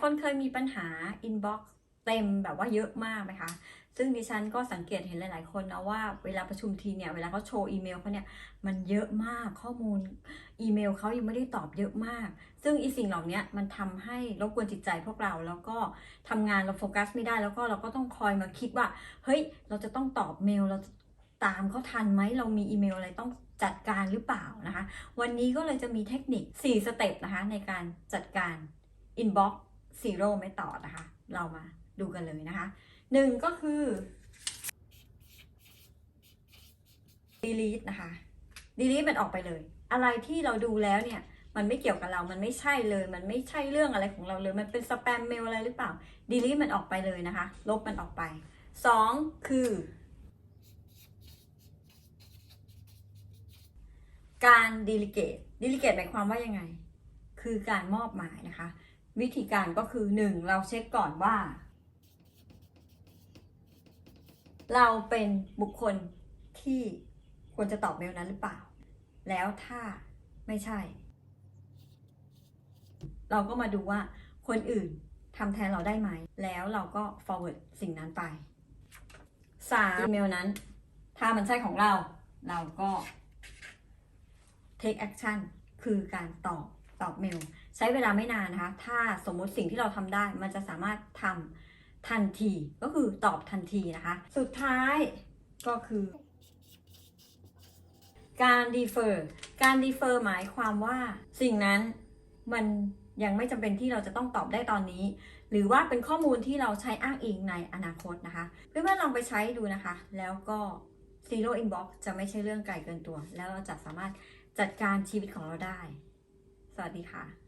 คนเคยมีปัญหา inbox เต็มแบบว่าเยอะมากไหมคะ ซึ่งดิฉันก็สังเกตเห็นหลาย ๆ คนนะว่าเวลาประชุมทีเนี่ย เวลาเขาโชว์อีเมลเขาเนี่ย มันเยอะมากข้อมูลอีเมลเขายังไม่ได้ตอบเยอะมาก ซึ่งอีสิ่งเหล่านี้มันทำให้รบกวนจิตใจพวกเราแล้วก็ทำงานเราโฟกัสไม่ได้แล้วก็เราก็ต้องคอยมาคิดว่า เฮ้ย เราจะต้องตอบเมลเราตามเขาทันไหมเรามีอีเมลอะไรต้องจัดการหรือเปล่านะคะ วันนี้ก็เลยจะมีเทคนิค 4 สเต็ปนะคะในการจัดการ inbox zero method นะคะ เรามาดูกันเลยนะคะหนึ่งก็คือ delete นะคะ delete มันออกไปเลย อะไรที่เราดูแล้วเนี่ย มันไม่เกี่ยวกับเรา มันไม่ใช่เลย มันไม่ใช่เรื่องอะไรของเราเลย มันเป็นสแปมเมลอะไรหรือเปล่า delete มันออกไปเลยนะคะ ลบมันออกไปสองคือ การ delegate delegate หมายความว่ายังไง คือการมอบหมายนะคะ วิธีการก็คือ 1. เราเช็คก่อนว่า เราเป็นบุคคลที่ควรจะตอบเมลนั้นหรือเปล่า แล้วถ้าไม่ใช่ เราก็มาดูว่าคนอื่นทำแทนเราได้ไหม แล้วเราก็ forward สิ่งนั้นไป 3. อีเมลนั้น ถ้ามันใช่ของเรา เราก็ take action คือการตอบ ตอบเมล ใช้เวลาไม่นานนะคะ ถ้าสมมุติสิ่งที่เราทำได้มันจะสามารถทำทันทีก็คือตอบทันทีนะคะ สุดท้ายก็คือ การ defer การ defer หมายความว่าสิ่งนั้นมันยังไม่จำเป็นที่เราจะต้องตอบได้ตอนนี้ หรือว่าเป็นข้อมูลที่เราใช้อ้างอิงในอนาคตนะคะ เพื่อนๆลองไปใช้ดูนะคะ แล้วก็ zero inbox จะไม่ใช่เรื่องไกลเกินตัว แล้วเราจะสามารถจัดการชีวิตของเราได้ สวัสดีค่ะ